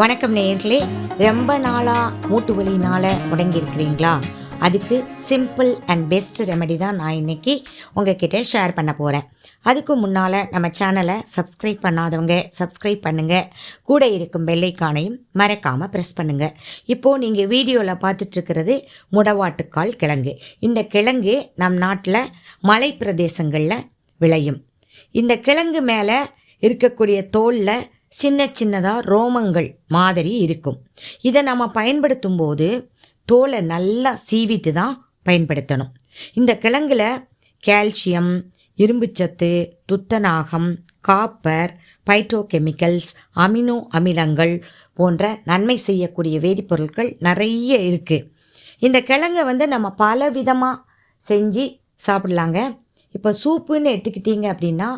வணக்கம் நேயர்களே ரொம்ப நாளாக மூட்டு வலினால் முடங்கியிருக்கிறீங்களா? அதுக்கு சிம்பிள் அண்ட் பெஸ்ட் ரெமெடி தான் நான் இன்னைக்கு உங்ககிட்ட ஷேர் பண்ண போகிறேன் அதுக்கு முன்னால் நம்ம சேனலை சப்ஸ்கிரைப் பண்ணாதவங்க சப்ஸ்கிரைப் பண்ணுங்கள் கூட இருக்கும் பெல்லைக்கானையும் மறக்காமல் ப்ரெஸ் பண்ணுங்கள் இப்போது நீங்கள் வீடியோவில் பார்த்துட்ருக்கிறது முடவாட்டுக்கால் கிழங்கு. இந்த கிழங்கு நம் நாட்டில் மலை பிரதேசங்களில் விளையும். இந்த கிழங்கு மேலே இருக்கக்கூடிய தோலில் சின்ன சின்னதாக ரோமங்கள் மாதிரி இருக்கும். இதை நம்ம பயன்படுத்தும் போது தோலை நல்லா சீவிட்டு தான் பயன்படுத்தணும். இந்த கிழங்குல கால்சியம் இரும்புச்சத்து துத்தநாகம் காப்பர் பைட்ரோகெமிக்கல்ஸ் அமினோ அமிலங்கள் போன்ற நன்மை செய்யக்கூடிய வேதிப்பொருட்கள் நிறைய இருக்குது இந்த கிழங்கை வந்து நம்ம பல விதமாக செஞ்சு சாப்பிடலாங்க. இப்போ சூப்புன்னு எடுத்துக்கிட்டிங்க அப்படின்னா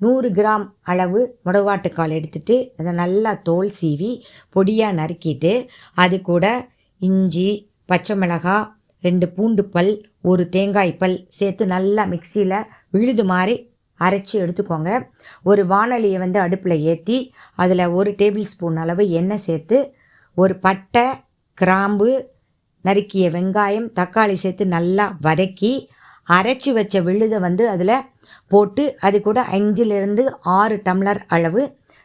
நூறு கிராம் அளவு முடவாட்டுக்கால் எடுத்துகிட்டு அதை நல்லா தோல் சீவி பொடியாக நறுக்கிட்டு அது கூட இஞ்சி பச்சை மிளகாய் ரெண்டு பூண்டு பல் ஒரு தேங்காய் பல் சேர்த்து நல்லா மிக்சியில் விழுது மாதிரி அரைச்சி எடுத்துக்கோங்க. ஒரு வானலியை வந்து அடுப்பில் ஏற்றி அதில் ஒரு டேபிள் ஸ்பூன் அளவு எண்ணெய் சேர்த்து ஒரு பட்டை கிராம்பு நறுக்கிய வெங்காயம் தக்காளி சேர்த்து நல்லா வதக்கி அரைச்சி வச்ச விழுதை வந்து அதில் போட்டு அது கூட அஞ்சிலிருந்து ஆறு டம்ளர் அளவு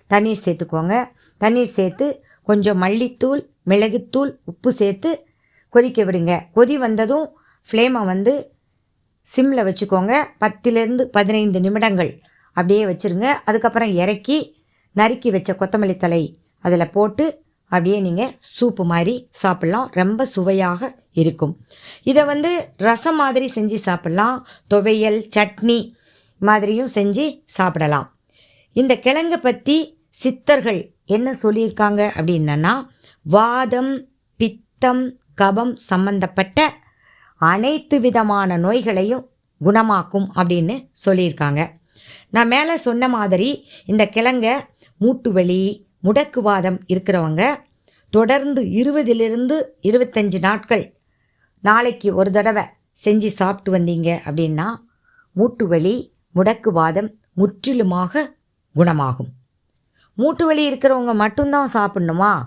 தண்ணீர் சேர்த்துக்கோங்க. தண்ணீர் சேர்த்து கொஞ்சம் மல்லித்தூள் மிளகுத்தூள் உப்பு சேர்த்து கொதிக்க விடுங்க. கொதி வந்ததும் ஃப்ளேமை வந்து சிம்மில் வச்சுக்கோங்க. பத்துலேருந்து பதினைந்து நிமிடங்கள் அப்படியே வச்சுருங்க. அதுக்கப்புறம் இறக்கி நறுக்கி வச்ச கொத்தமல்லி தலை அதில் போட்டு அப்படியே நீங்கள் சூப்பு மாதிரி சாப்பிட்லாம். ரொம்ப சுவையாக இருக்கும். இதை வந்து ரசம் மாதிரி செஞ்சு சாப்பிட்லாம். துவையல் சட்னி மாதிரியும் செஞ்சு சாப்பிடலாம். இந்த கிழங்கை பற்றி சித்தர்கள் என்ன சொல்லியிருக்காங்க அப்படின்னா வாதம் பித்தம் கபம் சம்பந்தப்பட்ட அனைத்து விதமான நோய்களையும் குணமாக்கும் அப்படின்னு சொல்லியிருக்காங்க. நான் மேலே சொன்ன மாதிரி இந்த கிழங்க மூட்டு வலி முடக்குவாதம் இருக்கிறவங்க தொடர்ந்து இருபதிலிருந்து இருபத்தஞ்சி நாட்கள் நாளைக்கு ஒரு தடவை செஞ்சு சாப்பிட்டு வந்தீங்க அப்படின்னா மூட்டு வலி முடக்குவாதம் முற்றிலுமாக குணமாகும். மூட்டு வலி இருக்கிறவங்க மட்டும்தான் சாப்பிட்ணுமா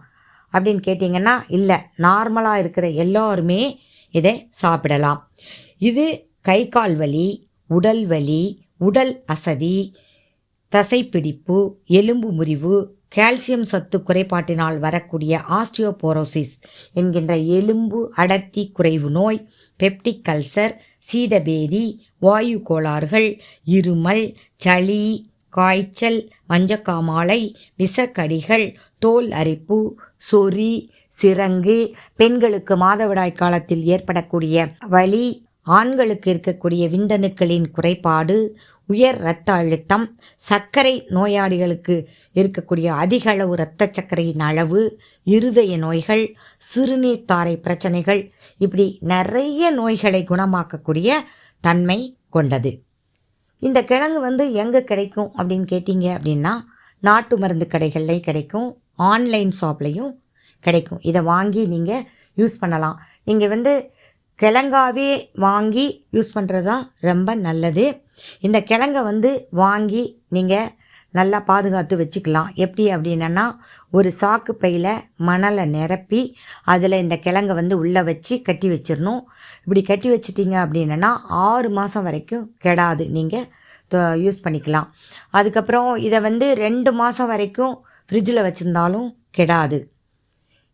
அப்படின்னு கேட்டிங்கன்னா இல்லை நார்மலாக இருக்கிற எல்லாருமே இதை சாப்பிடலாம். இது கை கால் வலி உடல் வலி உடல் அசதி தசைப்பிடிப்பு எலும்பு முறிவு கால்சியம் சத்து குறைபாட்டினால் வரக்கூடிய ஆஸ்டியோபோரோசிஸ் என்கின்ற எலும்பு அடர்த்தி குறைவு நோய் பெப்டிக் கல்சர் சீதபேதி வாயு கோளாறுகள் இருமல் சளி காய்ச்சல் மஞ்சக்காமாலை விஷக்கடிகள் தோல் அரிப்பு சொறி சிரங்கு பெண்களுக்கு மாதவிடாய் காலத்தில் ஏற்படக்கூடிய வலி ஆண்களுக்கு இருக்கக்கூடிய விந்தணுக்களின் குறைபாடு உயர் இரத்த அழுத்தம் சர்க்கரை நோயாளிகளுக்கு இருக்கக்கூடிய அதிக அளவு இரத்த சர்க்கரையின் அளவு இருதய நோய்கள் சிறுநீர் தாரை பிரச்சனைகள் இப்படி நிறைய நோய்களை குணமாக்கக்கூடிய தன்மை கொண்டது. இந்த கிழங்கு வந்து எங்கே கிடைக்கும் அப்படின்னு கேட்டிங்க அப்படின்னா நாட்டு மருந்து கடைகள்லேயும் கிடைக்கும் ஆன்லைன் ஷாப்லேயும் கிடைக்கும். இதை வாங்கி நீங்கள் யூஸ் பண்ணலாம். நீங்கள் வந்து கிழங்காவே வாங்கி யூஸ் பண்ணுறது தான் ரொம்ப நல்லது. இந்த கிழங்கை வந்து வாங்கி நீங்கள் நல்லா பாதுகாத்து வச்சுக்கலாம். எப்படி அப்படின்னா ஒரு சாக்கு பையில் மணலை நிரப்பி அதில் இந்த கிழங்கை வந்து உள்ளே வச்சு கட்டி வச்சிடணும் இப்படி கட்டி வச்சிட்டிங்க அப்படின்னா ஆறு மாதம் வரைக்கும் கெடாது. நீங்கள் யூஸ் பண்ணிக்கலாம். அதுக்கப்புறம் இதை வந்து ரெண்டு மாதம் வரைக்கும் ஃப்ரிட்ஜில் வச்சுருந்தாலும் கெடாது.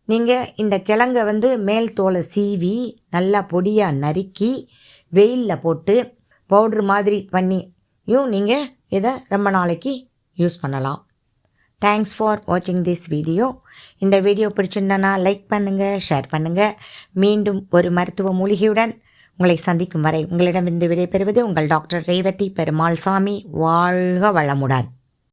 நீங்கள் இந்த கிழங்கை வந்து மேல் தோலை சீவி நல்லா பொடியாக நறுக்கி வெயிலில் போட்டு பவுட்ரு மாதிரி பண்ணியும் நீங்கள் இதை ரொம்ப நாளைக்கு யூஸ் பண்ணலாம். தேங்க்ஸ் ஃபார் வாட்சிங் திஸ் வீடியோ இந்த வீடியோ பிடிச்சிருந்தனா லைக் பண்ணுங்கள் ஷேர் பண்ணுங்கள் மீண்டும் ஒரு மருத்துவ மூலிகையுடன் உங்களை சந்திக்கும் வரை உங்களிடமிருந்து விடைபெறுவது உங்கள் டாக்டர் ரேவதி பெருமாள் சாமி வாழ்க வளமுடன்.